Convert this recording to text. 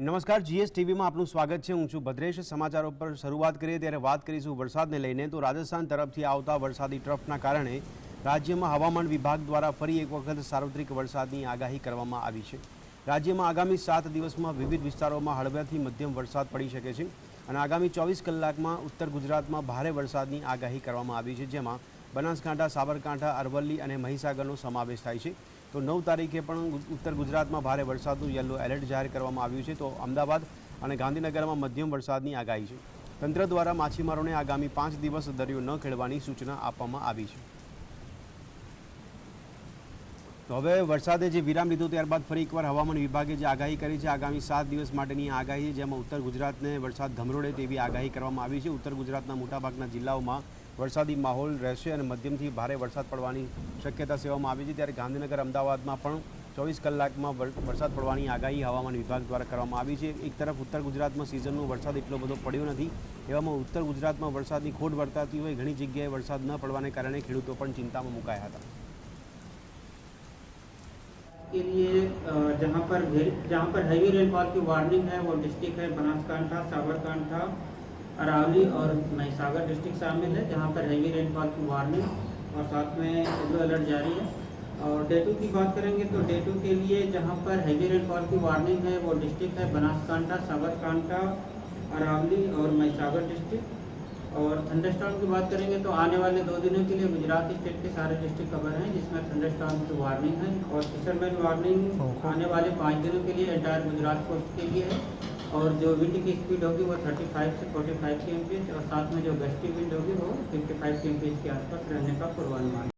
નમસ્કાર જીએસ ટીવીમાં આપનું સ્વાગત છે. હું છું ભદ્રેશ. સમાચારો પર શરૂઆત કરીએ, ત્યારે વાત કરીશું વરસાદને લઈને. તો રાજસ્થાન તરફથી આવતા વરસાદી ટ્રફના કારણે રાજ્યમાં હવામાન વિભાગ દ્વારા ફરી એક વખત સાર્વત્રિક વરસાદની આગાહી કરવામાં આવી છે. રાજ્યમાં આગામી સાત દિવસમાં વિવિધ વિસ્તારોમાં હળવાથી મધ્યમ વરસાદ પડી શકે છે અને આગામી ચોવીસ કલાકમાં ઉત્તર ગુજરાતમાં ભારે વરસાદની આગાહી કરવામાં આવી છે, જેમાં બનાસકાંઠા, સાબરકાંઠા, અરવલ્લી અને મહીસાગરનો સમાવેશ થાય છે. તો નવ તારીખે પણ ઉત્તર ગુજરાતમાં ભારે વરસાદનું યલો એલર્ટ જાહેર કરવામાં આવ્યું છે. તો અમદાવાદ અને ગાંધીનગરમાં મધ્યમ વરસાદની આગાહી છે. તંત્ર દ્વારા માછીમારોને આગામી પાંચ દિવસ દરિયો ન ખેડવાની સૂચના આપવામાં આવી છે. તો હવે વરસાદે જે વિરામ લીધો ત્યારબાદ ફરી એકવાર હવામાન વિભાગે જે આગાહી કરી છે, આગામી સાત દિવસ માટેની આગાહી, જેમાં ઉત્તર ગુજરાતને વરસાદ ધમરોડે તેવી આગાહી કરવામાં આવી છે. ઉત્તર ગુજરાતના મોટાભાગના જિલ્લાઓમાં વરસાદી માહોલ રહેશે અને મધ્યમથી ભારે વરસાદ પડવાની શક્યતા સેવામાં આવી છે. ત્યારે ગાંધીનગર, અમદાવાદમાં પણ ચોવીસ કલાકમાં વરસાદ પડવાની આગાહી હવામાન વિભાગ દ્વારા કરવામાં આવી છે. એક તરફ ઉત્તર ગુજરાતમાં સિઝનનો વરસાદ એટલો બધો પડ્યો નથી, એવામાં ઉત્તર ગુજરાતમાં વરસાદની ખોટ વર્તાતી હોય, ઘણી જગ્યાએ વરસાદ ન પડવાને કારણે ખેડૂતો પણ ચિંતામાં મુકાયા હતા. के लिए जहाँ पर जहाँ पर हैवी रेनफॉल की वार्निंग है, वो डिस्ट्रिक्ट है बनासकांठा, साबरकांठा, अरावली और महिसागर डिस्ट्रिक्ट शामिल है, जहाँ पर हैवी रेनफॉल की वार्निंग और साथ में येलो अलर्ट जारी है। और डे टू की बात करेंगे तो डे टू के लिए जहाँ पर हैवी रेनफॉल की वार्निंग है, वो डिस्ट्रिक्ट है बनासकांठा, साबरकांठा, अरावली और महिसागर डिस्ट्रिक्ट। और थंडरस्टॉर्म की बात करेंगे तो आने वाले दो दिनों के लिए गुजरात स्टेट के सारे डिस्ट्रिक्ट कवर हैं जिसमें थंडरस्टॉर्म की वार्निंग है और फिशरमैन वार्निंग आने वाले पाँच दिनों के लिए एंटायर गुजरात कोस्ट के लिए है। और जो विंड की स्पीड होगी वो 35 से 45 फाइव की और साथ में जो गस्टी विंड होगी वो 55 फाइव के आसपास रहने का पूर्वानुमान है।